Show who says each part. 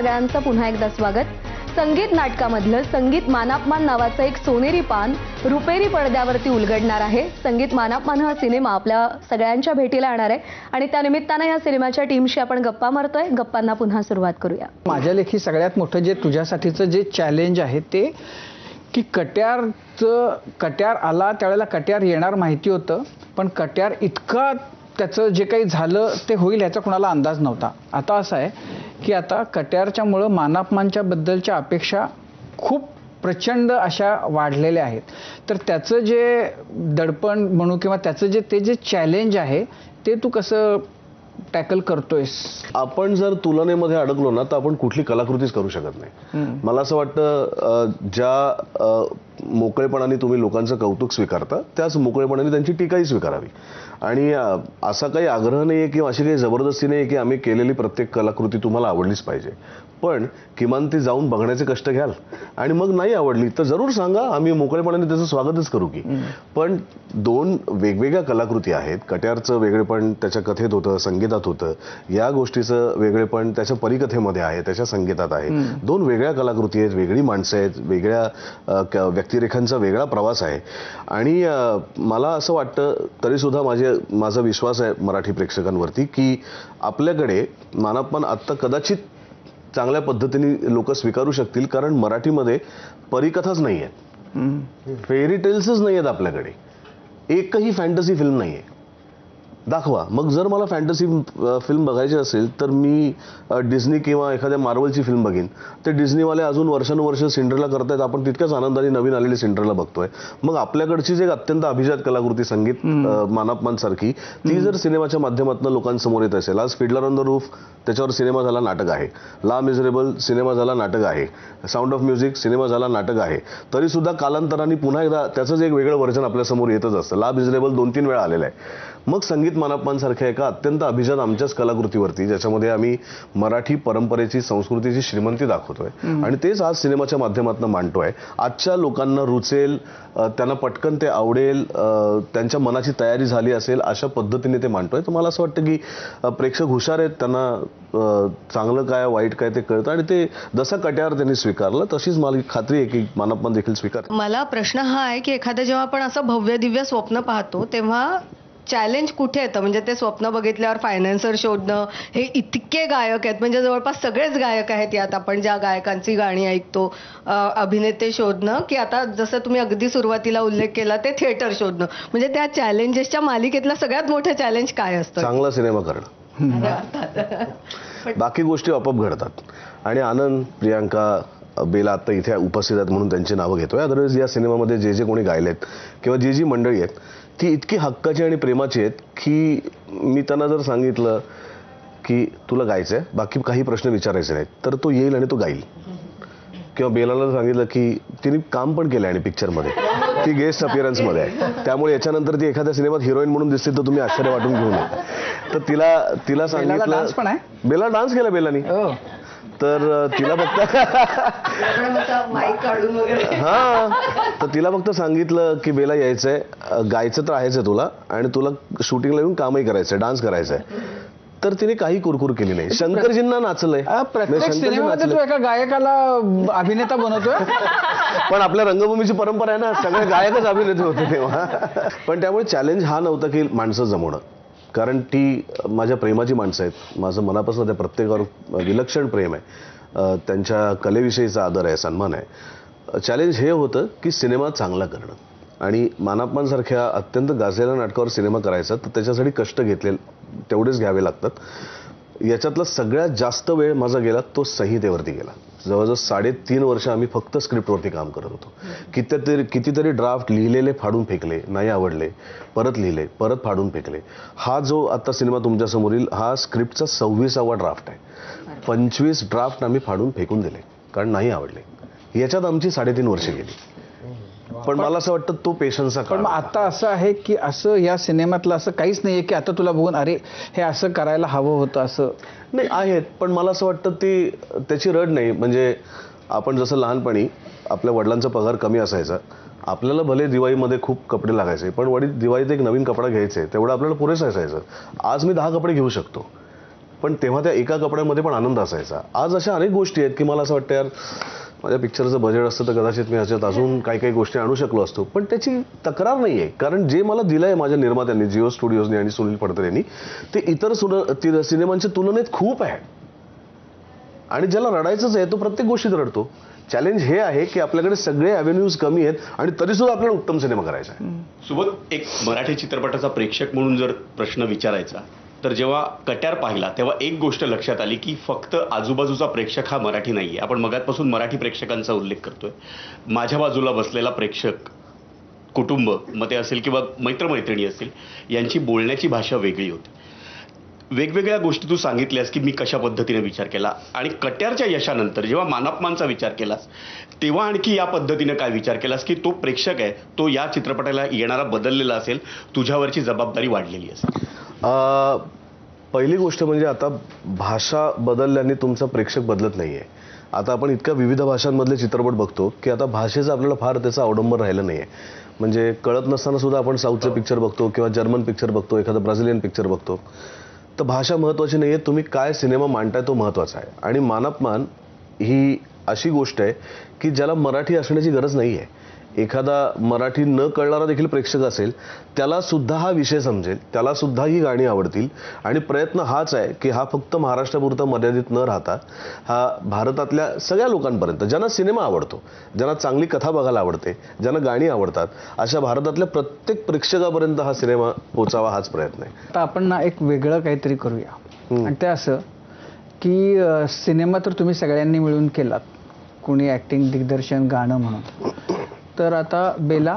Speaker 1: सगळ्यांचं पुन्हा एकदा स्वागत. संगीत नाटकामधलं संगीत मानापमान नावाचं एक सोनेरी पान रुपेरी पडद्यावरती उलगडणार आहे. संगीत मानापमान हा सिनेमा आपल्या सगळ्यांच्या भेटीला येणार आहे. आणि त्यानिमित्तानं या सिनेमाच्या टीमशी आपण गप्पा मारतोय. गप्पांना पुन्हा सुरुवात करूया.
Speaker 2: माझ्या लेखी सगळ्यात मोठं जे तुझ्यासाठीचं जे चॅलेंज आहे ते की कट्यारचं कट्यार आला त्यावेळेला कट्यार येणार माहिती होतं. पण कट्यार इतका त्याचं जे काही झालं ते होईल ह्याचा कुणाला अंदाज नव्हता. आता असं आहे की आता कट्यारच्यामुळं मानापमानच्या बद्दलच्या अपेक्षा खूप प्रचंड अशा वाढलेल्या आहेत. तर त्याचं जे दडपण म्हणू किंवा त्याचं जे ते जे चॅलेंज आहे ते तू कसं टॅकल करतोयस?
Speaker 3: आपण जर तुलनेमध्ये अडकलो ना तर आपण कुठली कलाकृतीच करू शकत नाही. मला असं वाटतं ज्या मोकळेपणाने तुम्ही लोकांचं कौतुक स्वीकारता त्याच मोकळेपणाने त्यांची टीकाही स्वीकारावी. आणि असा काही आग्रह नाही आहे किंवा अशी काही जबरदस्ती नाही आहे की आम्ही केलेली प्रत्येक कलाकृती तुम्हाला आवडलीच पाहिजे. पण किमान ती जाऊन बघण्याचे कष्ट घ्याल. आणि मग नाही आवडली तर जरूर सांगा आम्ही मोकळेपणाने त्याचं स्वागतच करू की. पण दोन वेगवेगळ्या कलाकृती आहेत. कट्यारचं वेगळेपण त्याच्या कथेत होतं संगीतात होतं. या गोष्टीचं वेगळेपण त्याच्या परिकथेमध्ये आहे त्याच्या संगीतात आहे. दोन वेगळ्या कलाकृती आहेत वेगळी माणसं आहेत वेगळ्या क- व्यक्तिरेखांचा वेगळा प्रवास आहे. आणि मला असं वाटतं तरीसुद्धा माझे माझा विश्वास आहे मराठी प्रेक्षकांवरती की आपल्याकडे मानापमान आत्ता कदाचित चांगल्या पद्धतीने लोक स्वीकारू शकतील कारण मराठीमध्ये परिकथाच नाही आहेत फेरी टेल्सच नाही आहेत आपल्याकडे. एकही फॅन्टसी फिल्म नाही आहे दाखवा. मग जर मला फॅन्टसी फिल्म बघायची असेल तर मी डिझनी किंवा एखाद्या मार्वलची फिल्म बघीन. ते डिझनीवाले अजून वर्षानुवर्ष सिंड्रेला करतायत. आपण तितक्याच आनंदाने नवीन आलेली सिंड्रेला बघतोय. मग आपल्याकडची जी एक अत्यंत अभिजात कलाकृती संगीत अ, मानापमान सारखी ती जर सिनेमाच्या माध्यमातून लोकांसमोर येत असेल आज फिडलर ऑन द रूफ त्याच्यावर सिनेमा झाला नाटक आहे. ला मिझरेबल सिनेमा झाला नाटक आहे. साऊंड ऑफ म्युझिक सिनेमा झाला नाटक आहे. तरी सुद्धा कालांतराने पुन्हा एकदा त्याचंच एक वेगळं व्हर्जन आपल्यासमोर येतच असतं. ला मिझरेबल दोन तीन वेळा आलेलं आहे. मग संगीत मानापमान सारख्या एका अत्यंत अभिजात आमच्याच कलाकृतीवरती ज्याच्यामध्ये आम्ही मराठी परंपरेची संस्कृतीची श्रीमंती दाखवतोय. आणि तेच आज सिनेमाच्या माध्यमातून मांडतोय. आजच्या लोकांना रुचेल त्यांना पटकन ते आवडेल त्यांच्या मनाची तयारी झाली असेल अशा पद्धतीने ते मांडतोय. तर मला असं वाटतं की प्रेक्षक हुशार आहेत त्यांना चांगलं काय वाईट काय ते कळतं. आणि ते जसा कट्यार त्यांनी स्वीकारलं तशीच मला खात्री आहे की मानपमान देखील स्वीकार
Speaker 4: मला प्रश्न हा आहे की एखादं जेव्हा आपण असं भव्य दिव्य स्वप्न पाहतो तेव्हा चॅलेंज कुठे येतं म्हणजे ते स्वप्न बघितल्यावर फायनान्सर शोधणं हे इतके गायक आहेत. म्हणजे जवळपास सगळेच गायक आहेत यात. आपण ज्या गायकांची गाणी ऐकतो अभिनेते शोधणं की आता जसं तुम्ही अगदी सुरुवातीला उल्लेख केला ते थिएटर शोधणं. म्हणजे त्या चॅलेंजेसच्या मालिकेतलं सगळ्यात मोठं चॅलेंज काय असतं?
Speaker 3: चांगला सिनेमा करणं. बाकी गोष्टी आपोआप घडतात. आणि आनंद प्रियांका बेला आत्ता इथे उपस्थित आहेत म्हणून त्यांची नावं घेतोय. अदरवाईज या सिनेमामध्ये जे जे कोणी गायलेत किंवा जी जी मंडळी आहेत ती इतकी हक्काची आणि प्रेमाची आहेत की मी त्यांना जर सांगितलं की तुला गायचं आहे बाकी काही प्रश्न विचारायचे नाहीत तर तो येईल आणि तो गाईल. किंवा बेलाला सांगितलं की तिने काम पण केलं आणि पिक्चरमध्ये. ती गेस्ट अपिअरन्समध्ये आहे. त्यामुळे याच्यानंतर ती एखाद्या सिनेमात हिरोईन म्हणून दिसते तर तुम्ही आश्चर्य वाटून घेऊ नये तर तिला तिला सांगितलं? बेला डान्स केला बेलानी.
Speaker 2: हो.
Speaker 3: तर तिला फक्त हा तर तिला फक्त सांगितलं की बेला यायचंय. गायचं तर आहेच आहे तुला आणि तुला शूटिंगला येऊन कामही करायचंय डान्स करायचंय. तर तिने काही कुरकुर केली नाही. शंकरजींना नाचलंय.
Speaker 2: प्रत्येक
Speaker 3: म्हणजे
Speaker 2: सिनेमामध्ये. तू एका गायकाला अभिनेता बनवतोय.
Speaker 3: पण आपल्या रंगभूमीची परंपरा आहे ना सगळे गायकच अभिनेते होते तेव्हा. पण त्यामुळे चॅलेंज हा नव्हता की माणसं जमवणं. कारण ती माझ्या प्रेमाची माणसं आहेत. माझं मनापासून त्या प्रत्येकावर विलक्षण प्रेम आहे. त्यांच्या कलेविषयीचा आदर आहे सन्मान आहे. चॅलेंज हे होतं की सिनेमा चांगला करणं. आणि मानापमानसारख्या अत्यंत गाजलेल्या नाटकावर सिनेमा करायचा तर त्याच्यासाठी कष्ट घेतले तेवढेच घ्यावे लागतात. याच्यातला सगळ्यात जास्त वेळ माझा गेला तो संहितेवरती गेला. जवळजवळ साडेतीन वर्ष आम्ही फक्त स्क्रिप्टवरती काम करत होतो. कितीतरी कितीतरी ड्राफ्ट लिहिलेले फाडून फेकले नाही आवडले परत लिहिले परत फाडून फेकले. हा जो आता सिनेमा तुमच्यासमोर येईल हा स्क्रिप्टचा सव्वीसावा ड्राफ्ट आहे. पंचवीस ड्राफ्ट आम्ही फाडून फेकून दिले कारण नाही आवडले. याच्यात आमची साडेतीन वर्ष गेली. पण मला असं वाटतं तो पेशन्सचा
Speaker 2: पण आता असं आहे की असं या सिनेमातलं असं काहीच नाहीये की आता तुला बघून अरे हे असं करायला हवं होतं असं.
Speaker 3: नाही आहेत. पण मला असं वाटतं ती त्याची रड नाही. म्हणजे आपण जसं लहानपणी आपल्या वडिलांचा पगार कमी असायचा. आपल्याला भले दिवाळीमध्ये खूप कपडे लागायचे पण वडील दिवाळीत एक नवीन कपडा घ्यायचे तेवढं आपल्याला पुरेसं असायचं. आज मी दहा कपडे घेऊ शकतो. पण तेव्हा त्या एका कपड्यामध्ये पण आनंद असायचा. आज अशा अनेक गोष्टी आहेत की मला असं वाटतं यार माझ्या पिक्चरचं बजेट असतं तर कदाचित मी ह्याच्यात अजून काही काही गोष्टी आणू शकलो असतो. पण त्याची तक्रार नाही आहे कारण जे मला दिलं आहे माझ्या निर्मात्यांनी जिओ स्टुडिओजनी आणि सुनील पडतर यांनी ते इतर सुन सिनेमांच्या तुलनेत खूप आहे. आणि ज्याला रडायचंच आहे तो प्रत्येक गोष्टीत रडतो. चॅलेंज हे आहे की आपल्याकडे सगळे अव्हेन्यूज कमी आहेत आणि तरीसुद्धा आपल्याला उत्तम सिनेमा करायचा आहे.
Speaker 5: सोबत एक मराठी चित्रपटाचा प्रेक्षक म्हणून जर प्रश्न विचारायचा तर जेव्हा कट्यार पाहिला तेव्हा एक गोष्ट लक्षात आली की फक्त आजूबाजूचा प्रेक्षक हा मराठी नाही आहे आपण मगातपासून मराठी प्रेक्षकांचा उल्लेख करतोय. माझ्या बाजूला बसलेला प्रेक्षक कुटुंब मग ते असेल किंवा मित्रमैत्रिणी असतील यांची बोलण्याची भाषा वेगळी होती. वेगवेगळ्या गोष्टी तू सांगितल्यास की मी कशा पद्धतीने विचार केला आणि कट्यारच्या यशानंतर जेव्हा मानापमानचा विचार केलास तेव्हा आणखी या पद्धतीने काय विचार केलास की तो प्रेक्षक आहे तो या चित्रपटाला येणारा बदललेला असेल तुझ्यावरची जबाबदारी वाढलेली असेल.
Speaker 3: पहिली गोष्ट म्हणजे आता भाषा बदलल्याने तुमचा प्रेक्षक बदलत नाही आहे आता आपण इतक्या विविध भाषांमधले चित्रपट बघतो की आता भाषेचं आपल्याला फार त्याचा अवडंबर राहिलं नाही आहे म्हणजे कळत नसताना सुद्धा आपण साऊथचे पिक्चर बघतो किंवा जर्मन पिक्चर बघतो एखादं ब्राझिलियन पिक्चर बघतो. तर भाषा महत्त्वाची नाही आहे तुम्ही काय सिनेमा मांडताय तो महत्त्वाचा आहे. आणि मानापमान ही अशी गोष्ट आहे की ज्याला मराठी असण्याची गरज नाही आहे एखादा मराठी न कळणारा देखील प्रेक्षक असेल त्याला सुद्धा हा विषय समजेल त्याला सुद्धा ही गाणी आवडतील. आणि प्रयत्न हाच आहे की हा फक्त महाराष्ट्रापुरता मर्यादित न राहता हा भारतातल्या सगळ्या लोकांपर्यंत ज्यांना सिनेमा आवडतो ज्यांना चांगली कथा बघायला आवडते ज्यांना गाणी आवडतात अशा भारतातल्या प्रत्येक प्रेक्षकापर्यंत हा सिनेमा पोचावा हाच प्रयत्न आहे.
Speaker 2: आता आपण ना एक वेगळं काहीतरी करूया. आणि ते असं की सिनेमा तर तुम्ही सगळ्यांनी मिळून केलात. कोणी ऍक्टिंग दिग्दर्शन गाणं म्हणून. तर आता बेला